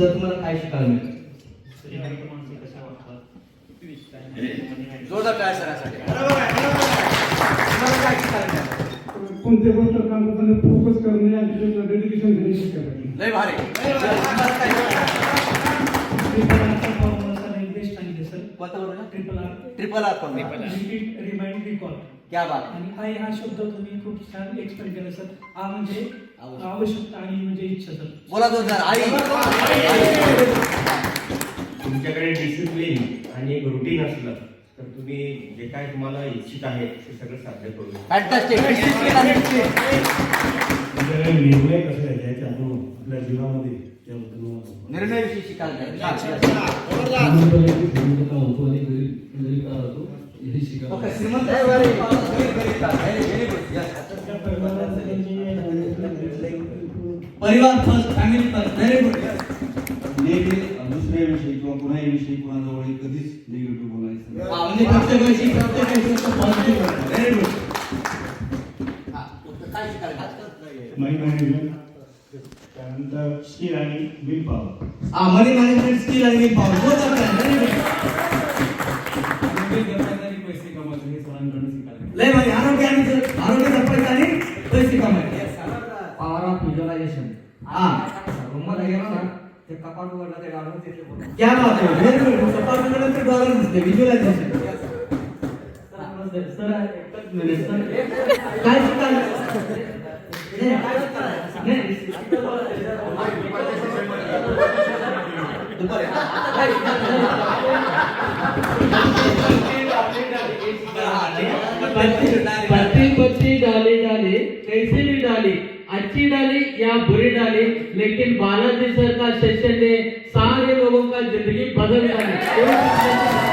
Sir तुम्हाला काय शिकायला मिळेल? जोरदार काय सरांसाठी? कोणत्या गोष्ट काम करताना फोकस करणे आणि डेडिकेशन देणे शिकायला लय भारी. बरोबर ट्रिपल आर पण रिमाइंड रिकॉल क्या बात. आणि आई हा शब्द तुम्ही खूप छान एक्सप्लेन केला सर. आ म्हणजे आवश्यकता. आवश्यकता आणि म्हणजे इच्छा सर. बोला जोरदार आई. तुमच्याकडे डिसिप्लिन आणि एक रुटीन असलं तर तुम्ही जे काय तुम्हाला इच्छित आहे ते सगळं साध्य करू शकता फॅन्टास्टिक. तुमच्याकडे निर्णय कसे घ्यायचे आपण आपल्या जीवनामध्ये? त्याबद्दल. निर्णयाविषयी शिकायला श्रीमंत परिवार first family first very good नेहमी दुसऱ्याविषयी किंवा कुणाविषयी कुणाजवळ कधीच निगेटिव्ह बोलायचं नाही. म्हणजे प्रत्येक वेळी प्रत्येक वेळी positive very good? Mind management त्यानंतर स्किल आणि विल पॉवर हा मनी मॅनेजमेंट स्किल आणि will power both are very good लय भारी. आरोग्य आणि आरोग्य जपायचं आणि पैसे कमायचे पॉवर ऑफ व्हिज्युअलायझेशन हा. रूममध्ये गेलो ना ते कपाट उघडलं ते गाडून तिथे. क्या बात आहे. व्हेरी गुड सपाट नंतर डॉलर दिसते. व्हिज्युअलायझेशन सर एकच मिनिट सर काय शिकायला शिकायला? दुपारी. पत्ती पत्ती डाली डाली कैसे भी डाली अच्छी डाली या बुरी डाली लेकिन बालाजी सर का सेशन ने सारे लोगों का जिंदगी बदल डाली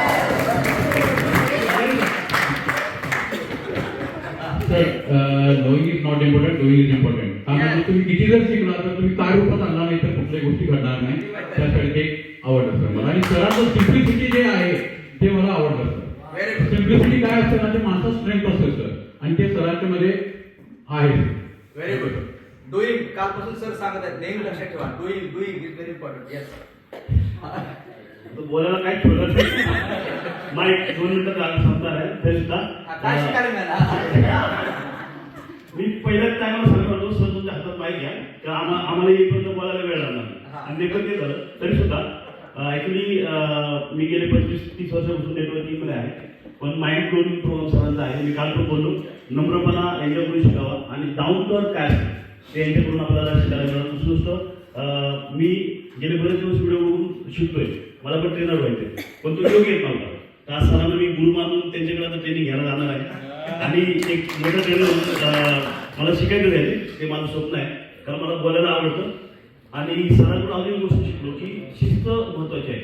not important doing is important त्यामुळे तुम्ही किती जर शिकला तर तुम्ही काय रूपात आणला नाही तर कुठल्याही गोष्टी घडणार नाही. त्यासाठी आवडतं मला आणि सरांचं सिम्प्लिसिटी जे आहे सिम्प्लिसिटी काय असतं ना ते माणसाचं स्ट्रेंथ असतं सर आणि ते सरांच्या मध्ये आहे. व्हेरी गुड डुईंग कालपासून सर सांगत आहेत नेहमी लक्षात ठेवा. Doing doing is very important yes बोलायला काही ठेवलं नाही. माईक दोन मिनिटं झालं संपणार आहे. तरी सुद्धा. काय शिकायला मिळालं? मी पहिल्याच टायमाला सांगत होतो सर तुमच्या हातात माईक घ्या. तर आम्हा आम्हाला येईपर्यंत बोलायला वेळ लागणार. आणि नेमकं ते झालं. तरी सुद्धा ऍक्च्युली मी गेले पंचवीस तीस वर्षापासून नेटवर्किंगमध्ये आहे. पण माइंड क्लोनिंग प्रोग्राम सरांचा आहे. मी काल पण बोललो नम्रपणा यांच्याकडून शिकावा आणि डाऊन टू अर्थ काय असतं ते यांच्याकडून आपल्याला शिकायला मिळालं दुसरं गोष्ट मी गेले बरेच दिवस व्हिडिओ बघून शिकतोय. मला पण ट्रेनर व्हायचे पण तो योग्य येत नव्हता. तर आज सरांना मी गुरु मानून त्यांच्याकडे आता ट्रेनिंग घ्यायला जाणार आहे. आणि एक मोठं ट्रेनर मला शिकायचं आहे. ते माझं स्वप्न आहे. कारण मला बोलायला आवडतं. आणि सरांकडून अजून एक गोष्ट शिकलो की शिस्त महत्वाची आहे.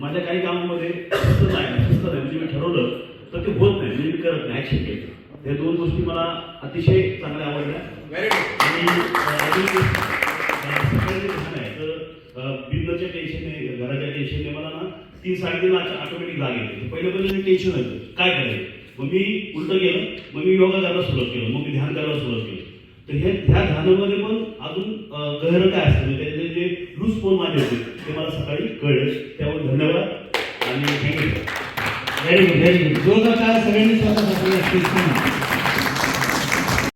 माझ्या काही कामामध्ये शिस्त नाही शिस्त नाही. म्हणजे मी ठरवलं तर ते होत नाही. म्हणजे मी करत नाही. ऍक्शन घेतो त्या दोन गोष्टी मला अतिशय चांगल्या आवडल्या. आणि अजून सकाळी आहे. तर बिझनेसच्या टेन्शनने घराच्या टेन्शनने मला ना तीन साडेतीन ऑटोमॅटिक जाग येते पहिलं पहिलं टेन्शन होतं. काय करायचं? मग मी उलटं गेलं मग मी योगा करायला सुरुवात केलं. मग मी ध्यान करायला सुरुवात केली. तर हे ह्या ध्यानामध्ये पण अजून गहर काय असतं? म्हणजे त्यातले जे लूज फोन माझे होते ते मला सकाळी कळले. त्यामुळे धन्यवाद आणि thank you very good very good जोरदार सगळ्यांनी स्वतः